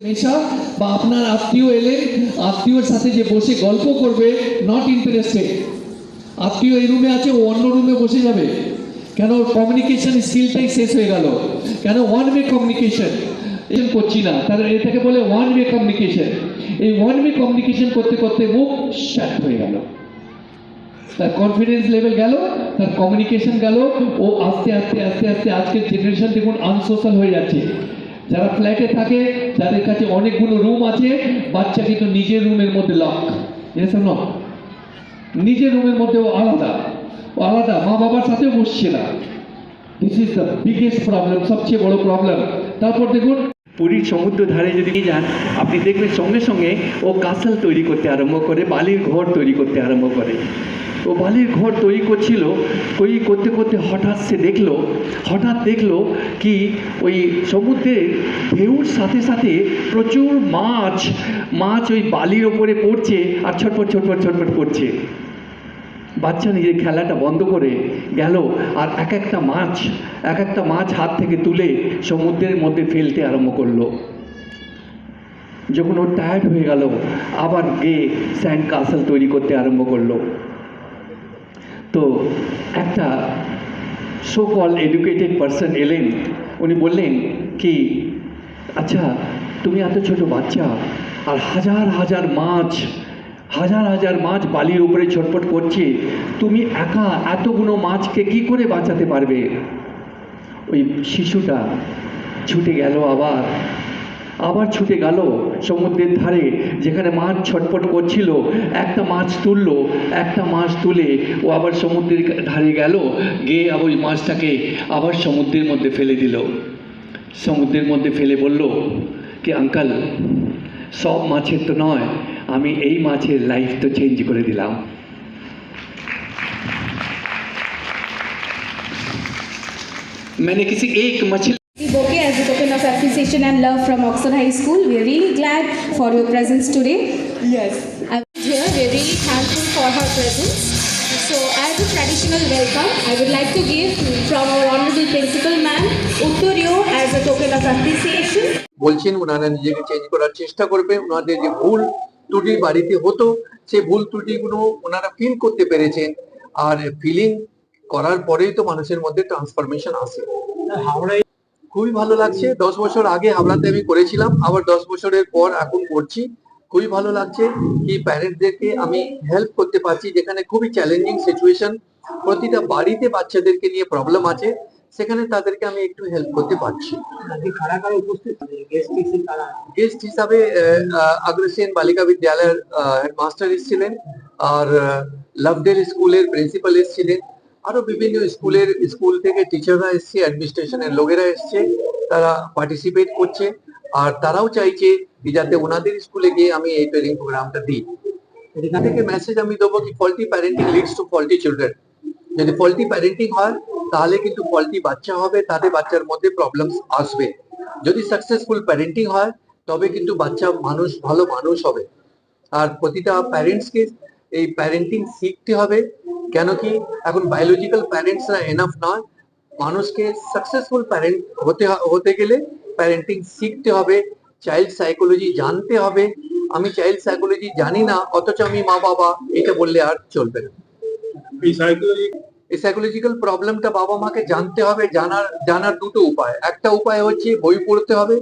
মেশা বা আপনার আত্মীয় এলেন আত্মীয়র সাথে যে বসে গল্প করবে নট ইন্টারেস্টেড আত্মীয় এই রুমে আছে, ও অন্য রুমে বসে যাবে। কেন কমিউনিকেশন স্কিলটাই শেষ হয়ে গেল? কেন ওয়ান ওয়ে কমিউনিকেশন এরকম করছি না। তাহলে এটাকে বলে ওয়ান ওয়ে কমিউনিকেশন এই ওয়ান ওয়ে কমিউনিকেশন করতে করতে মুখ শ্যাট হয়ে গেল। তার কনফিডেন্স লেভেল গেল, তার কমিউনিকেশন গেল। ও আস্তে আস্তে আস্তে আস্তে আজকের জেনারেশন দেখুন আনসোশ্যাল হয়ে যাচ্ছে। যারা ফ্ল্যাটে থাকে যাদের কাছে অনেকগুলো রুম আছে। বাচ্চা কিন্তু নিজের রুমের মধ্যে লক এস ন নিজের রুমের মধ্যে ও আলাদা আলাদা মা বাবার সাথেও বসছে না। This is the biggest problem সবচেয়ে বড় প্রবলেম তারপর দেখুন, পুরীর সমুদ্র ধারে যদি যান, আপনি দেখবেন সঙ্গে সঙ্গে ও কাসাল তৈরি করতে আরম্ভ করে, বালির ঘর তৈরি করতে আরম্ভ করে। ও বালির ঘর তৈরি করছিল। তৈরি করতে করতে হঠাৎ সে দেখল, হঠাৎ দেখল কি ওই সমুদ্রের ঢেউর সাথে সাথে প্রচুর মাছ মাছ ওই বালির ওপরে পড়ছে আর ছটপট ছটপট ছটপট করছে। বাচ্চা নিজের খেলাটা বন্ধ করে গেল আর এক একটা মাছ, এক একটা মাছ হাত থেকে তুলে সমুদ্রের মধ্যে ফেলতে আরম্ভ করল। যখন ও টায়ার্ড হয়ে গেল, আবার গিয়ে স্যান্ড কাসল তৈরি করতে আরম্ভ করল। তো একটা সো কল এডুকেটেড পার্সন এলেন। উনি বললেন, কি? আচ্ছা তুমি এত ছোট বাচ্চা আর হাজার হাজার মাছ, হাজার হাজার মাছ বালির উপরে ছটফট করছে, তুমি একা এতগুলো মাছকে কি করে বাঁচাতে পারবে? ওই শিশুটা ছুটে গেল আবার। আবার ছুটে গেল সমুদ্রের ধারে যেখানে মাছ ছটপট করছিল একটা মাছ তুললো একটা মাছ তুলে ও আবার সমুদ্রের ধারে গেল গিয়ে আবার ওই মাছটাকে আবার সমুদ্রের মধ্যে ফেলে দিল সমুদ্রের মধ্যে ফেলে বলল কি আঙ্কাল সব মাছের তো নয় আমি এই মাছের লাইফ তো চেঞ্জ করে দিলাম मैंने किसी एक मछली The bouquet as a of appreciation and love from Oxford High School. We are really glad for your presence today. Yes. I was here. We are really thankful for her presence. So, as a traditional welcome, I would like to give from our honorable principal man Uttaryo as a token of appreciation. বলছেন ওনারা নিজেকে change করার চেষ্টা করবে ওনাদের যে ভুল ত্রুটি বাড়িতে হতো সেই ভুল ত্রুটিগুলো ওনারা ফিল করতে পেরেছেন আর ফিলিং করার পরেই তো মানুষের মধ্যে ট্রান্সফরমেশন আসে হাওড়ায় খুবই ভালো লাগছে। দশ বছর আগে হাওড়াতে আমি করেছিলাম আবার দশ বছরের পর এখন করছি। খুবই ভালো লাগছে কি প্যারেন্টদেরকে আমি হেল্প করতে পারছি যেখানে খুবই চ্যালেঞ্জিং সিচুয়েশন প্রতিটা বাড়িতে বাচ্চাদেরকে নিয়ে প্রবলেম আছে সেখানে তাদেরকে আমি একটু হেল্প করতে পারছি। গেস্ট হিসাবে অগ্রসেন বালিকা বিদ্যালয়ের হেডমাস্টার এসেছিলেন আর লাভডেল স্কুলের প্রিন্সিপাল এসেছিলেন। আরও বিভিন্ন স্কুলের, স্কুল থেকে টিচাররা এসছে অ্যাডমিনিস্ট্রেশনের লোকেরা এসছে, তারা পার্টিসিপেট করছে, আর তারাও চাইছে কি যাতে ওনাদের স্কুলে গিয়ে আমি এই ট্রেনিং প্রোগ্রামটা দিই। এখান থেকে মেসেজ আমি দেবো কি faulty parenting leads to faulty children যদি ফল্টি প্যারেন্টিং হয়, তাহলে কিন্তু ফল্টি বাচ্চা হবে, তাতে বাচ্চার মধ্যে প্রবলেমস আসবে। যদি সাকসেসফুল প্যারেন্টিং হয়, তবে কিন্তু বাচ্চা মানুষ, ভালো মানুষ হবে। আর প্রতিটা প্যারেন্টসকে এই প্যারেন্টিং শিখতে হবে। কেন কি এখন বায়োলজিক্যাল প্যারেন্টসরা এনাফ নয়। মানুষকে সাকসেসফুল প্যারেন্ট হতে হতে গেলে প্যারেন্টিং শিখতে হবে চাইল্ড সাইকোলজি জানতে হবে। আমি চাইল্ড সাইকোলজি জানি না অথচ আমি মা বাবা এটা বললে আর চলবে না। এই সাইকোলজি এই সাইকোলজিক্যাল প্রবলেমটা বাবা মাকে জানতে হবে জানার জানার দুটো উপায়। একটা উপায় হচ্ছে বই পড়তে হবে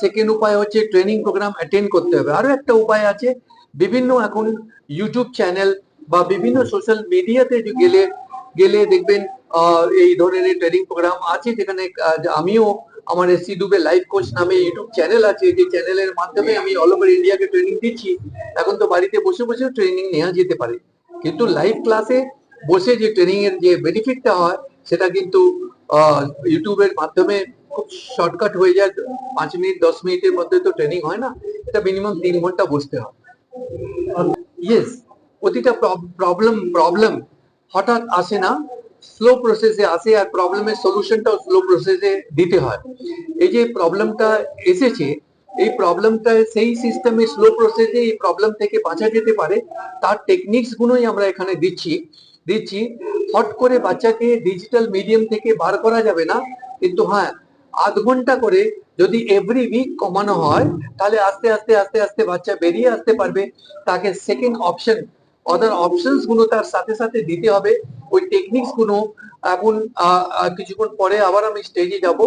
সেকেন্ড উপায় হচ্ছে ট্রেনিং প্রোগ্রাম অ্যাটেন্ড করতে হবে। আরও একটা উপায় আছে। বিভিন্ন এখন ইউটিউব চ্যানেল বা বিভিন্ন সোশ্যাল মিডিয়াতে গেলে গেলে দেখবেন এই ধরনের ট্রেনিং প্রোগ্রাম আছে যেখানে আমিও আমার S C Dubey life coach নামে ইউটিউব চ্যানেল আছে, যে চ্যানেলের মাধ্যমে আমি অল ওভার ইন্ডিয়াকে ট্রেনিং দিচ্ছি। এখন তো বাড়িতে বসে বসে ট্রেনিং নেওয়া যেতে পারে। কিন্তু লাইভ ক্লাসে বসে যে ট্রেনিং এর যে বেনিফিটটা হয়, সেটা কিন্তু ইউটিউবের মাধ্যমে খুব শর্টকাট হয়ে যায়। পাঁচ মিনিট, দশ মিনিটের মধ্যে তো ট্রেনিং হয় না। এটা মিনিমাম তিন ঘণ্টা বসতে হয়। ইয়েস প্রতিটা প্রবলেম প্রবলেম হঠাৎ আসে না স্লো প্রসেসে আসে আর প্রবলেমের সলিউশনটাও স্লো প্রসেসে দিতে হয়। এই যে প্রবলেমটা এসেছে, এই প্রবলেমটা সেই সিস্টেমে স্লো প্রসেসে এই প্রবলেম থেকে বাঁচা যেতে পারে, তার টেকনিক্স গুলোই আমরা এখানে দিচ্ছি। দিচ্ছি, হট করে বাচ্চাকে ডিজিটাল মিডিয়াম থেকে বার করা যাবে না, কিন্তু হ্যাঁ আধ ঘণ্টা করে যদি এভরি উইক কমানো হয়, তাহলে আস্তে আস্তে আস্তে আস্তে বাচ্চা বেরিয়ে আসতে পারবে, তাকে সেকেন্ড অপশন অদার অপশনসগুলো তার সাথে সাথে দিতে হবে। ওই টেকনিক্সগুলো এখন কিছুক্ষণ পরে আবার আমি স্টেজে যাব।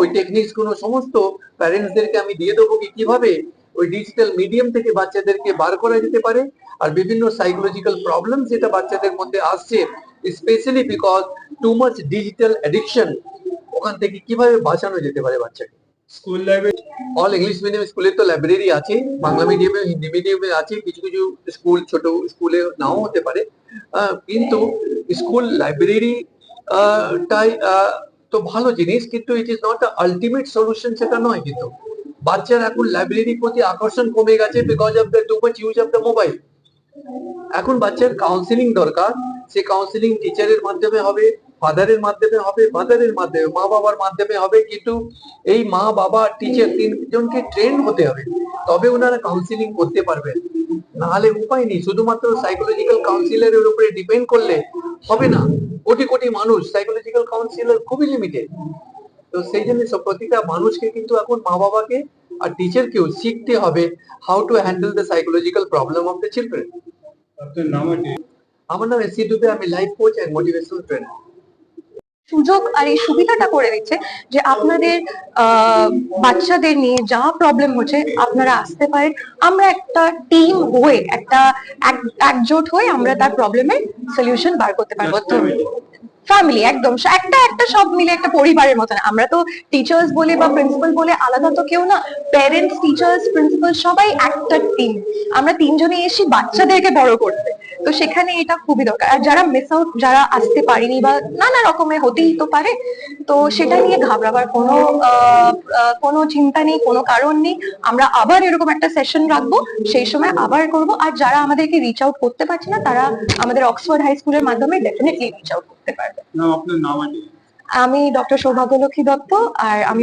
ওই টেকনিক্সগুলো সমস্ত প্যারেন্টসদেরকে আমি দিয়ে দেবো কি কীভাবে? ওই ডিজিটাল মিডিয়াম থেকে বাচ্চাদেরকে বার করা যেতে পারে। আর বিভিন্ন সাইকোলজিক্যাল প্রবলেম যেটা বাচ্চাদের মধ্যে আসছে specially because too much digital addiction ওখান থেকে কীভাবে বাঁচানো যেতে পারে বাচ্চাকে? School library all English medium স্কুলে তো লাইব্রেরি আছে, বাংলা মিডিয়ামে হিন্দি মিডিয়ামে আছে, কিছু কিছু স্কুল ছোট স্কুলে নাও হতে পারে। কিন্তু স্কুল লাইব্রেরি টাই তো ভালো জিনিস, কিন্তু it is not ultimate solution সেটা নয় কিন্তু। বাচ্চার এখন লাইব্রেরির প্রতি আকর্ষণ কমে গেছে because of the too much use of the mobile এখন বাচ্চার কাউন্সিলিং দরকার, সে কাউন্সিলিং টিচারের মাধ্যমে হবে ফাদারের মাধ্যমে হবে মাদারের মাধ্যমে মা বাবার মাধ্যমে হবে কিন্তু এই মা বাবা টিচার তিনজনকে ট্রেন হতে হবে। তবে ওনারা কাউন্সিলিং করতে পারবেন নাহলে উপায় নেই শুধুমাত্র সাইকোলজিক্যাল কাউন্সিলরের উপরে ডিপেন্ড করলে হবে না। কোটি কোটি মানুষ সাইকোলজিক্যাল কাউন্সিলর খুবই লিমিটেড তো সেই জন্য সব প্রতিটা মানুষকে কিন্তু এখন মা বাবাকে আর টিচারকেও শিখতে হবে how to handle the psychological problem of the children আমার নাম এসি দুবে আমি life coach and motivational trainer সুযোগ আর এই সুবিধাটা করে দিচ্ছে যে আপনাদের বাচ্চাদের নিয়ে যা প্রবলেম হচ্ছে আপনারা আসতে পারেন। আমরা একটা টিম হয়ে একটা একজোট হয়ে আমরা তার প্রবলেমের সলিউশন বার করতে পারব। ফ্যামিলি একদম। একটা একটা সব মিলে একটা পরিবারের মতন আমরা তো টিচার্স বলে বা প্রিন্সিপাল বলে আলাদা তো কেউ না। প্যারেন্টস টিচার্স প্রিন্সিপাল সবাই একটা টিম আমরা তিনজনে এসে বাচ্চাদেরকে বড় করতে। তো সেখানে এটা খুবই দরকার। আর যারা মিস আউট যারা আসতে পারেনি বা নানা রকমের হতেই তো পারে তো সেটা নিয়ে ঘাবড়াবার কোনো কোনো চিন্তা নেই কোনো কারণ নেই। আমরা আবার এরকম একটা সেশন রাখব সেই সময় আবার করব। আর যারা আমাদেরকে রিচ আউট করতে পারছে না তারা আমাদের অক্সফোর্ড হাই স্কুলের মাধ্যমে ডেফিনেটলি রিচ আউট করতে পারবে। আমি ডক্টর সৌভাগ্যলক্ষ্মী দত্ত আর আমি